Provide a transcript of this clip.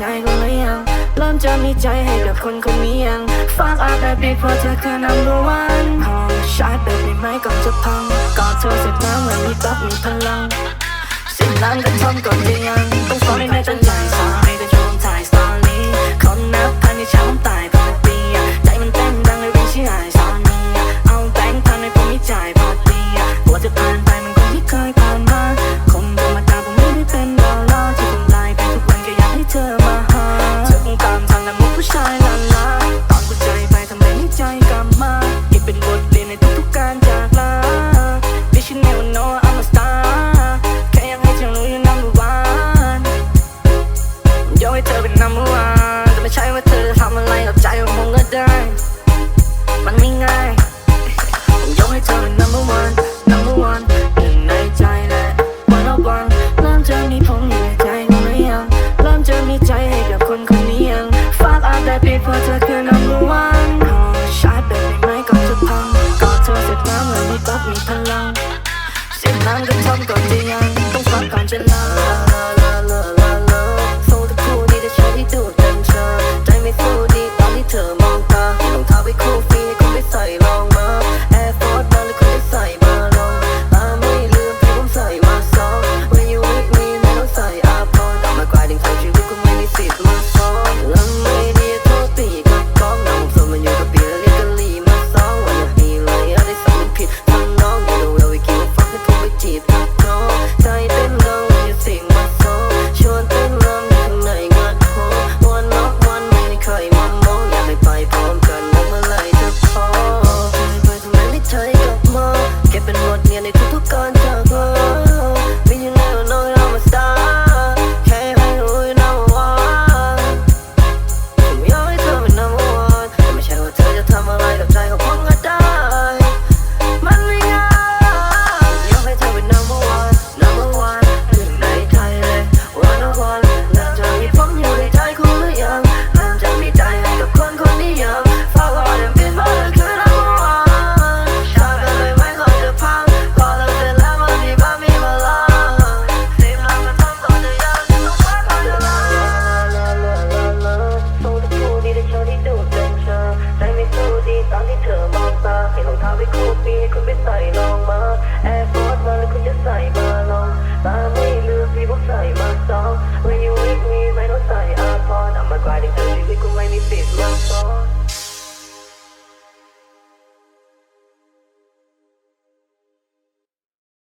จกันหรือยังเริ่มจะมีใจให้กับคนคนนี้ยัง ฝากอาแบบนี้เพราะเธอคือ number one ขอชาร์จแบบนี้ไหมก่อนจะพังก่อนเธอเสร็จแล้วเหมือนมีปั๊บมีพลังสิ่งนั้นก็ทำก่อนได้ยังต้องฟังในใจใจสองให้ได้ชมถ่ายสตอรี่คนนับพันในเช้ำตายพอดีใจมันเต้นดังเลยวิ่งชี้หายสอนี้เอาแบงค์พันให้ผมมีจ่ายพอดีหัวจะผ่านไปมันคงที่เคยผ่านมาคนธรรมตาผมไม่ได้เป็นดอลลาร์ที่ผมไล่ไปทุกวันแค่อยากให้เธอ ผิดเพราะเธอคือ number one ขอชาร์จแบไม่ไหมก่อนจะพังก่อนเธอเสร็จน้ำเลยมีอกมีพลังเสียงน้ำกระทำกอนจะยังต้องฟังก่อนจะลาลาลาลา and it